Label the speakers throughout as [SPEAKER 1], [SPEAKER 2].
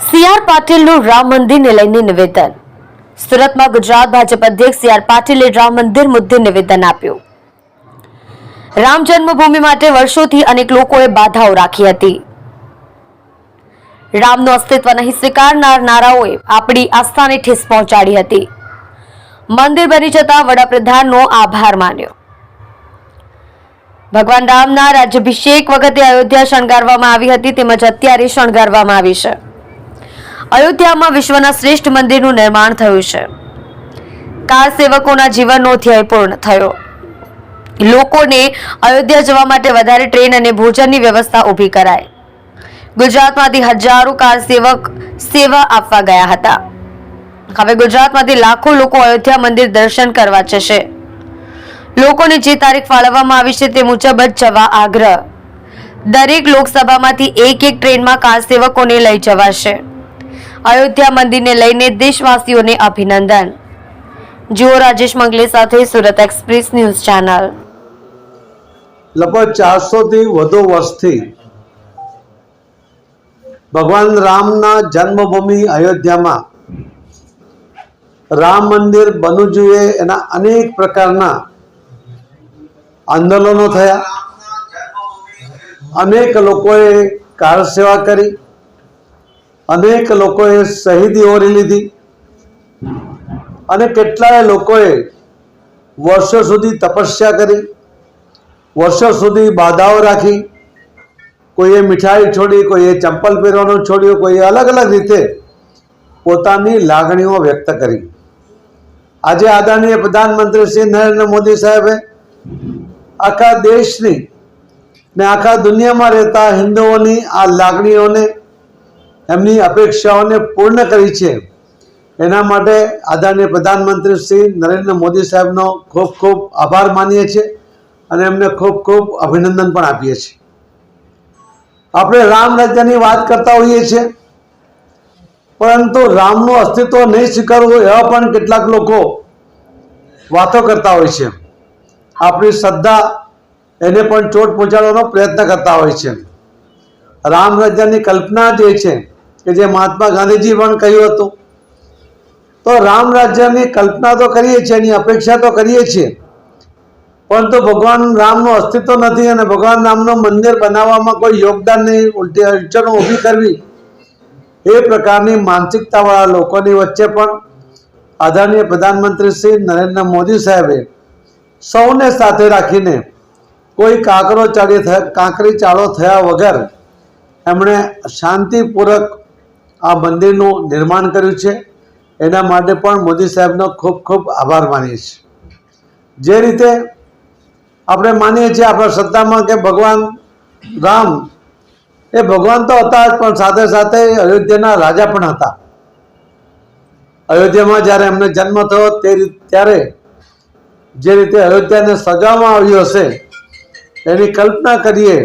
[SPEAKER 1] C R પાટીલનું Ram મંદિરને લઈને નિવેદન. સુરતમાં ગુજરાત ભાજપ અધ્યક્ષ સીઆર પાટીલે રામ મંદિર મુદ્દે નિવેદન આપ્યું. રામ જન્મભૂમિ માટે વર્ષોથી અનેક લોકોએ બાધાઓ રાખી હતી. રામનું અસ્તિત્વ નહીં સ્વીકારનાર નારાઓએ આપણી આસ્થાને ઠેસ પહોંચાડી હતી. મંદિર બની જતા વડાપ્રધાનનો આભાર માન્યો. ભગવાન રામના રાજ્યાભિષેક વખતે અયોધ્યા શણગારવામાં આવી હતી તેમજ અત્યારે શણગારવામાં આવી છે. અયોધ્યામાં વિશ્વના શ્રેષ્ઠ મંદિરનું નિર્માણ થયું છે. કાર સેવકોના જીવનનો ધ્યેય પૂર્ણ થયો. લોકોને અયોધ્યા જવા માટે વધારે ટ્રેન અને ભોજનની વ્યવસ્થા ઊભી કરાય ગુજરાતમાંથી હજારો કાર સેવક સેવા આપવા ગયા હતા. હવે ગુજરાતમાંથી લાખો લોકો અયોધ્યા મંદિર દર્શન કરવા જશે. લોકોને જે તારીખ ફાળવવામાં આવી છે તે મુજબ જ જવા આગ્રહ. દરેક લોકસભામાંથી એક એક ટ્રેનમાં કાર સેવકોને લઈ જવાશે. અયોધ્યા મંદિરને લઈને દેશવાસીઓને અભિનંદન. જુઓ રાજેશ મંગલે સાથે સુરત એક્સપ્રેસ ન્યૂઝ ચેનલ.
[SPEAKER 2] લગભગ ચારસોથી વધુ વર્ષથી ભગવાન રામના જન્મભૂમિ અયોધ્યામાં રામ મંદિર બનવું જોઈએ એના અનેક પ્રકારના આંદોલનો થયા. અનેક લોકોએ કાર સેવા કરી. અનેક લોકોએ શહીદી ઓરી લીધી અને કેટલાય લોકોએ વર્ષો સુધી તપસ્યા કરી, વર્ષો સુધી બાધાઓ રાખી. કોઈએ મીઠાઈ છોડી, કોઈએ ચંપલ પહેરવાનું છોડ્યું, કોઈએ અલગ અલગ રીતે પોતાની લાગણીઓ વ્યક્ત કરી. આજે આદરણીય પ્રધાનમંત્રી શ્રી નરેન્દ્ર મોદી સાહેબે આખા દેશની ને આખા દુનિયામાં રહેતા હિન્દુઓની આ લાગણીઓને એમની અપેક્ષાઓને પૂર્ણ કરી છે. એના માટે આદરણીય પ્રધાનમંત્રી શ્રી નરેન્દ્ર મોદી સાહેબનો ખૂબ ખૂબ આભાર માનીએ છીએ અને એમને ખૂબ ખૂબ અભિનંદન પણ આપીએ છીએ. આપણે રામ રાજ્યની વાત કરતા હોઈએ છીએ, પરંતુ રામનું અસ્તિત્વ નહીં સ્વીકારવું એવા પણ કેટલાક લોકો વાતો કરતા હોય છે. આપણી શ્રદ્ધા એને પણ ચોટ પહોંચાડવાનો પ્રયત્ન કરતા હોય છે. રામ રાજ્યની કલ્પના જે છે કે જે મહાત્મા ગાંધીજી પણ કહ્યું હતું. તો રામ રાજ્યની કલ્પના તો કરીએ છીએ એની અપેક્ષા તો કરીએ છીએ. પરંતુ ભગવાન રામનું અસ્તિત્વ નથી અને ભગવાન રામનું મંદિર બનાવવામાં કોઈ યોગદાન નહીં, ઉલટી અડચણો ઊભી કરવી. એ પ્રકારની માનસિકતાવાળા લોકોની વચ્ચે પણ આદરણીય પ્રધાનમંત્રી શ્રી નરેન્દ્ર મોદી સાહેબે સૌને સાથે રાખીને કોઈ કાંકરો થ કાંકરી ચાળો થયા વગર એમણે શાંતિપૂર્વક આ મંદિરનું નિર્માણ કર્યું છે. એના માટે પણ મોદી સાહેબનો ખૂબ ખૂબ આભાર માનીએ છીએ. જે રીતે આપણે માનીએ છીએ આપણા સત્તામાં કે ભગવાન રામ, એ ભગવાન તો હતા જ, પણ સાથે સાથે અયોધ્યાના રાજા પણ હતા. અયોધ્યામાં જ્યારે એમને જન્મ થયો તે ત્યારે જે રીતે અયોધ્યાને સજાવવામાં આવ્યું હશે, એની કલ્પના કરીએ,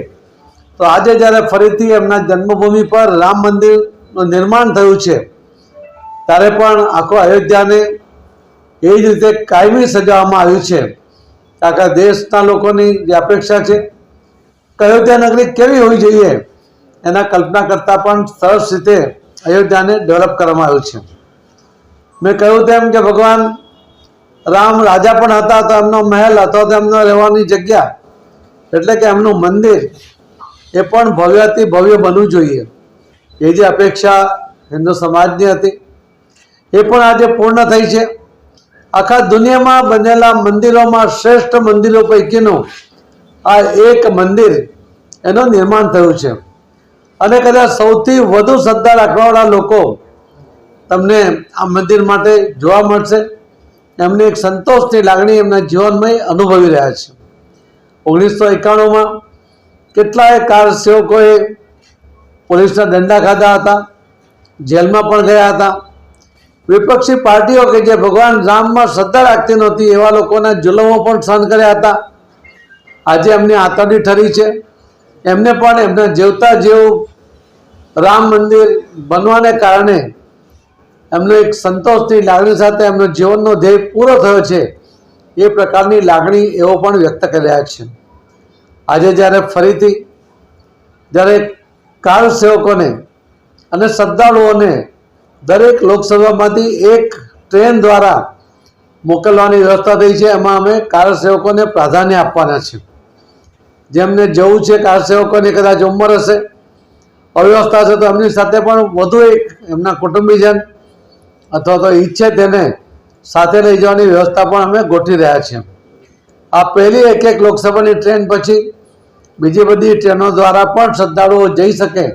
[SPEAKER 2] તો આજે જ્યારે ફરીથી એમના જન્મભૂમિ પર રામ મંદિરનું નિર્માણ થયું છે. ત્યારે પણ આખો અયોધ્યાને એ જ રીતે કાયમી સજાવવામાં આવ્યું છે. આખા દેશના લોકોની જે અપેક્ષા છે અયોધ્યા નગરી કેવી હોવી જોઈએ એના કલ્પના કરતાં પણ સરસ રીતે અયોધ્યાને ડેવલપ કરવામાં આવ્યું છે. મેં કહ્યું તેમ કે ભગવાન રામ રાજા પણ હતા તો એમનો મહેલ હતો તો એમનો રહેવાની જગ્યા એટલે કે એમનું મંદિર એ પણ ભવ્યથી ભવ્ય બનવું જોઈએ. એ જે અપેક્ષા હિન્દુ સમાજની હતી, એ પણ આજે પૂર્ણ થઈ છે. આખા દુનિયામાં બનેલા મંદિરોમાં શ્રેષ્ઠ મંદિરો પૈકીનું આ એક મંદિર એનું નિર્માણ થયું છે. અને કદાચ સૌથી વધુ શ્રદ્ધા રાખવાવાળા લોકો તમને આ મંદિર માટે જોવા મળશે. એમની એક સંતોષની લાગણી એમના જીવનમાં અનુભવી રહ્યા છે. ઓગણીસો એકાણુંમાં કેટલાય કાર સેવકોએ પોલીસના દંડા ખાધા હતા, જેલમાં પણ ગયા હતા. વિપક્ષી પાર્ટીઓ કે જે ભગવાન રામમાં શ્રદ્ધા રાખતી નહોતી, એવા લોકોના જુલમો પણ સહન કર્યા હતા. આજે એમની આતરડી ઠરી છે. એમને પણ એમને જેવતા જેવું, રામ મંદિર બનવાને કારણે એમનો એક સંતોષની લાગણી સાથે એમનો જીવનનો ધ્યેય પૂરો થયો છે. એ પ્રકારની લાગણી એવો પણ વ્યક્ત કરી રહ્યા છે. આજે જ્યારે ફરીથી, જ્યારે કાર સેવકોને અને શ્રદ્ધાળુઓને દરેક લોકસભામાંથી એક ટ્રેન દ્વારા મોકલવાની વ્યવસ્થા થઈ છે. એમાં અમે કારસેવકોને પ્રાધાન્ય આપવાના છીએ. જેમને જવું છે કારસેવકોની કદાચ ઉંમર હશે, અવ્યવસ્થા છે તો એમની સાથે પણ વધુ એક એમના કુટુંબીજન અથવા તો ઈચ્છે તેને સાથે લઈ જવાની વ્યવસ્થા પણ અમે ગોઠવી રહ્યા છીએ. આ પહેલી એક એક લોકસભાની ટ્રેન પછી બીજી બધી ટ્રેનો દ્વારા પણ શ્રદ્ધાળુઓ જઈ શકે.